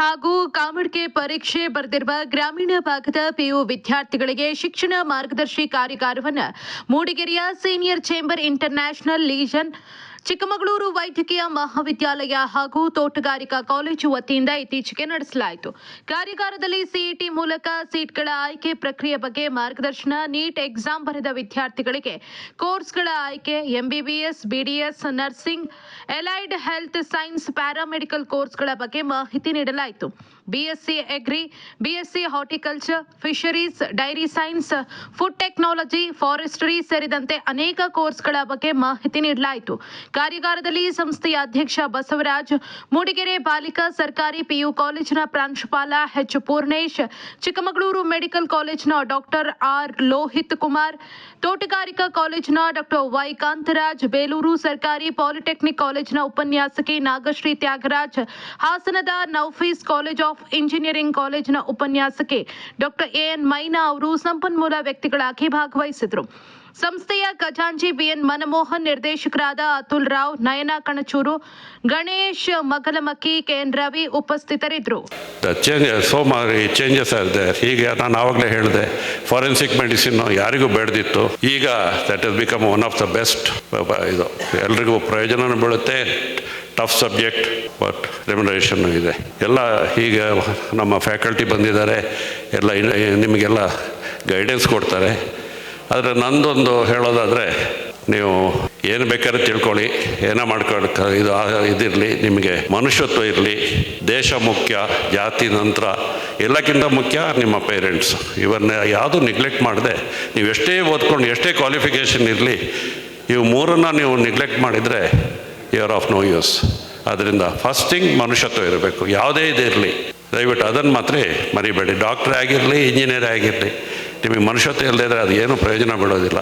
ಹಾಗೂ ಕಾಮಡ್ಕೆ ಪರೀಕ್ಷೆ ಬರೆದಿರುವ ಗ್ರಾಮೀಣ ಭಾಗದ ಪಿಯು ವಿದ್ಯಾರ್ಥಿಗಳಿಗೆ ಶಿಕ್ಷಣ ಮಾರ್ಗದರ್ಶಿ ಕಾರ್ಯಾಗಾರವನ್ನು ಮೂಡಿಗೆರೆಯ senior chamber international legion Chikkamagaluru ವೈದ್ಯಕೀಯ ಮಹಾವಿದ್ಯಾಲಯ ಹಾಗೂ ತೋಟಗಾರಿಕಾ ಕಾಲೇಜು ವತಿಯಿಂದ ಇತ್ತೀಚೆಗೆ ನಡೆಸಲಾಯಿತು. ಕಾರ್ಯಾಗಾರದಲ್ಲಿ ಸಿಇಟಿ ಮೂಲಕ ಸೀಟ್ಗಳ ಆಯ್ಕೆ ಪ್ರಕ್ರಿಯೆ ಬಗ್ಗೆ ಮಾರ್ಗದರ್ಶನ ನೀಟ್ ಎಕ್ಸಾಮ್ ಬರೆದ ವಿದ್ಯಾರ್ಥಿಗಳಿಗೆ ಕೋರ್ಸ್ಗಳ ಆಯ್ಕೆ, MBBS, BDS, nursing allied health science, paramedical ಕೋರ್ಸ್ಗಳ ಬಗ್ಗೆ ಮಾಹಿತಿ ನೀಡಲಾಯಿತು. BSc agri BSc horticulture fisheries dairy science, food technology, forestry ಸೇರಿದಂತೆ ಅನೇಕ ಕೋರ್ಸ್ಗಳ ಬಗ್ಗೆ ಮಾಹಿತಿ ನೀಡಲಾಯಿತು. ಕಾರ್ಯಾಗಾರದಲ್ಲಿ ಸಂಸ್ಥೆಯ ಅಧ್ಯಕ್ಷ ಬಸವರಾಜ್, ಮೂಡಿಗೆರೆ ಬಾಲಿಕಾ ಸರ್ಕಾರಿ ಪಿಯು ಕಾಲೇಜಿನ ಪ್ರಾಂಶುಪಾಲ ಎಚ್ ಪೂರ್ಣೇಶ್, ಚಿಕ್ಕಮಗಳೂರು ಮೆಡಿಕಲ್ ಕಾಲೇಜಿನ ಡಾಕ್ಟರ್ ಆರ್ ಲೋಹಿತ್ ಕುಮಾರ್, ತೋಟಗಾರಿಕಾ ಕಾಲೇಜಿನ ಡಾಕ್ಟರ್ ವೈ ಕಾಂತರಾಜ್, ಬೇಲೂರು ಸರ್ಕಾರಿ ಪಾಲಿಟೆಕ್ನಿಕ್ ಕಾಲೇಜಿನ ಉಪನ್ಯಾಸಕಿ ನಾಗಶ್ರೀ ತ್ಯಾಗರಾಜ್, ಹಾಸನದ ನೌಫೀಸ್ ಕಾಲೇಜ್ ಆಫ್ ಇಂಜಿನಿಯರಿಂಗ್ ಕಾಲೇಜಿನ ಉಪನ್ಯಾಸಕಿ ಡಾಕ್ಟರ್ ಎಎನ್ ಮೈನಾ ಅವರು ಸಂಪನ್ಮೂಲ ವ್ಯಕ್ತಿಗಳಾಗಿ ಭಾಗವಹಿಸಿದರು. ಸಂಸ್ಥೆಯ ಖಜಾಂಚಿ ಬಿಎನ್ ಮನಮೋಹನ್ ನಿರ್ದೇಶಕರಾದ ಅತುಲ್ ರಾವ್, ನಯನ ಕಣಚೂರು, ಗಣೇಶ್ ಮಗಲಮಕ್ಕಿ ಕೆಎನ್ ರವಿ ಉಪಸ್ಥಿತರಿದ್ದರು. ಸೋ ಚೇಂಜಸ್ ಆರ್ ದೇರ್ ಈಗ ನಾನು ಆವಾಗಲೇ ಹೇಳಿದೆ ಫಾರೆನ್ಸಿಕ್ ಮೆಡಿಸಿನ್ ಯಾರಿಗೂ ಬೇಡದಿತ್ತು. ಈಗ that is become one of the best ಇದು, ಎಲ್ರಿಗೂ ಪ್ರಯೋಜನ ಬೀಳುತ್ತೆ. ಟಫ್ ಸಬ್ಜೆಕ್ಟ್ ಬಟ್ ರೆಮ್ಯುನರೇಷನ್ ಇದೆ. ಎಲ್ಲ ಈಗ ನಮ್ಮ ಫ್ಯಾಕಲ್ಟಿ ಬಂದಿದ್ದಾರೆ. ಎಲ್ಲ ನಿಮಗೆಲ್ಲ ಗೈಡೆನ್ಸ್ ಕೊಡ್ತಾರೆ. ಆದರೆ ನಂದೊಂದು ಹೇಳೋದಾದರೆ, ನೀವು ಏನು ಬೇಕಾದ್ರೆ ತಿಳ್ಕೊಳ್ಳಿ, ಏನೋ ಮಾಡ್ಕೊಳಕ್ಕೆ ಇದು ಇದಿರಲಿ, ನಿಮಗೆ ಮನುಷ್ಯತ್ವ ಇರಲಿ, ದೇಶ ಮುಖ್ಯ, ಜಾತಿ ನಂತರ, ಎಲ್ಲಕ್ಕಿಂತ ಮುಖ್ಯ ನಿಮ್ಮ ಪೇರೆಂಟ್ಸ್ ಇವನ್ನ ಯಾವುದು ನೆಗ್ಲೆಕ್ಟ್ ಮಾಡದೆ, ನೀವು ಎಷ್ಟೇ ಓದ್ಕೊಂಡು, ಎಷ್ಟೇ ಕ್ವಾಲಿಫಿಕೇಷನ್ ಇರಲಿ, ಇವು ಮೂರನ್ನು ನೀವು ನೆಗ್ಲೆಕ್ಟ್ ಮಾಡಿದರೆ ಯು ಆಫ್ ನೋ ಯೂಸ್ ಅದರಿಂದ ಫಸ್ಟ್ ಥಿಂಗ್ ಮನುಷ್ಯತ್ವ ಇರಬೇಕು, ಯಾವುದೇ ಇದಿರಲಿ. ದಯವಿಟ್ಟು ಅದನ್ನು ಮಾತ್ರ ಮರಿಬೇಡಿ. ಡಾಕ್ಟ್ರೇ ಆಗಿರಲಿ ಇಂಜಿನಿಯರೇ ಆಗಿರಲಿ, ನಿಮಗೆ ಮನುಷ್ಯತ್ವ ಇಲ್ಲದೇ ಇದ್ದರೆ ಅದು ಏನು ಪ್ರಯೋಜನ ಬೀಳೋದಿಲ್ಲ